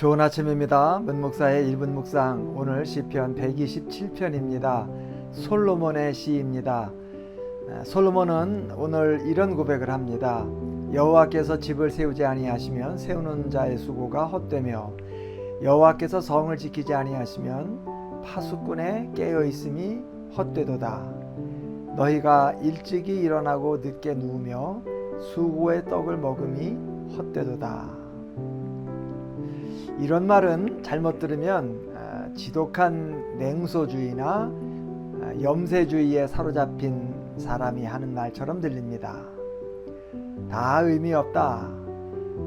좋은 아침입니다. 문목사의 1분 묵상 오늘 시편 127편입니다. 솔로몬의 시입니다. 에, 솔로몬은 오늘 이런 고백을 합니다. 여호와께서 집을 세우지 아니하시면 세우는 자의 수고가 헛되며 여호와께서 성을 지키지 아니하시면 파수꾼의 깨어 있음이 헛되도다. 너희가 일찍이 일어나고 늦게 누우며 수고의 떡을 먹음이 헛되도다. 이런 말은 잘못 들으면 아, 지독한 냉소주의나 아, 염세주의에 사로잡힌 사람이 하는 말처럼 들립니다. 다 의미 없다,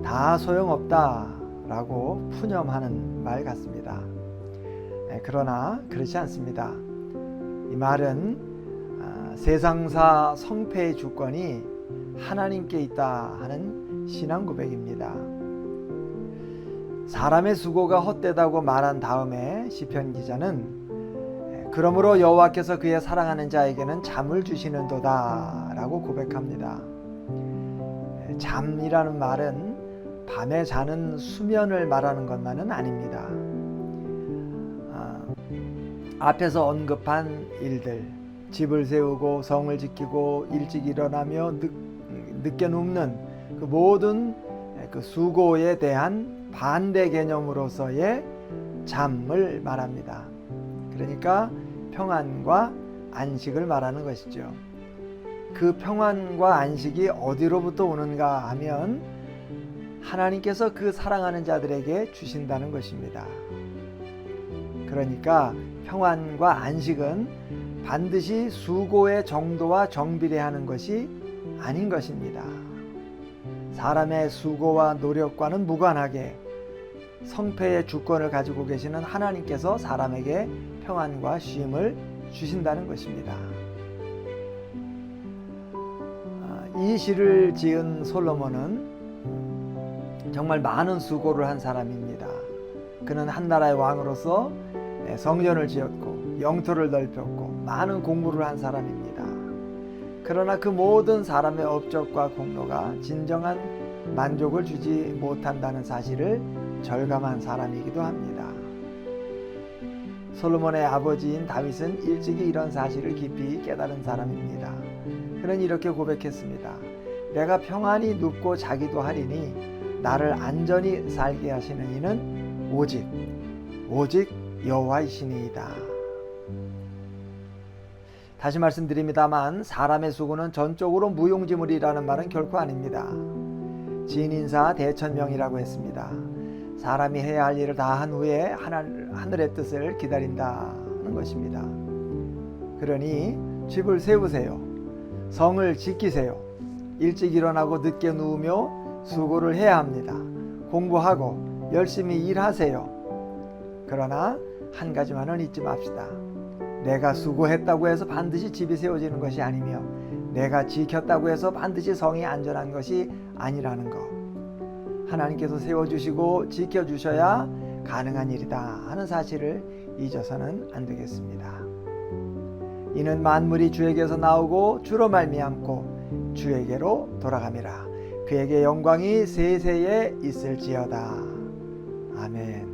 다 소용 없다 라고 푸념하는 말 같습니다. 에, 그러나 그렇지 않습니다. 이 말은 아, 세상사 성패의 주권이 하나님께 있다 하는 신앙 고백입니다. 사람의 수고가 헛되다고 말한 다음에 시편 기자는 그러므로 여호와께서 그의 사랑하는 자에게는 잠을 주시는도다라고 고백합니다. 잠이라는 말은 밤에 자는 수면을 말하는 것만은 아닙니다. 아, 앞에서 언급한 일들, 집을 세우고 성을 지키고 일찍 일어나며 늦, 늦게 눕는 그 모든 그 수고에 대한 반대 개념으로서의 잠을 말합니다. 그러니까 평안과 안식을 말하는 것이죠. 그 평안과 안식이 어디로부터 오는가 하면 하나님께서 그 사랑하는 자들에게 주신다는 것입니다. 그러니까 평안과 안식은 반드시 수고의 정도와 정비례하는 것이 아닌 것입니다. 사람의 수고와 노력과는 무관하게 성패의 주권을 가지고 계시는 하나님께서 사람에게 평안과 쉼을 주신다는 것입니다. 아, 이 시를 지은 솔로몬은 정말 많은 수고를 한 사람입니다. 그는 한 나라의 왕으로서 성전을 지었고 영토를 넓혔고 많은 공부를 한 사람입니다. 그러나 그 모든 사람의 업적과 공로가 진정한 만족을 주지 못한다는 사실을 절감한 사람이기도 합니다. 솔로몬의 아버지인 다윗은 일찍이 이런 사실을 깊이 깨달은 사람입니다. 그는 이렇게 고백했습니다. 내가 평안히 눕고 자기도 하리니 나를 안전히 살게 하시는 이는 오직 오직 여호와이시니이다. 다시 말씀드립니다만 사람의 수고는 전적으로 무용지물이라는 말은 결코 아닙니다. 진인사 대천명이라고 했습니다. 사람이 해야 할 일을 다 한 후에 하늘, 하늘의 뜻을 기다린다는 것입니다. 그러니 집을 세우세요. 성을 지키세요. 일찍 일어나고 늦게 누우며 수고를 해야 합니다. 공부하고 열심히 일하세요. 그러나 한 가지만은 잊지 맙시다. 내가 수고했다고 해서 반드시 집이 세워지는 것이 아니며 내가 지켰다고 해서 반드시 성이 안전한 것이 아니라는 것. 하나님께서 세워주시고 지켜주셔야 가능한 일이다 하는 사실을 잊어서는 안 되겠습니다. 이는 만물이 주에게서 나오고 주로 말미암고 주에게로 돌아감이라. 그에게 영광이 세세에 있을지어다. 아멘.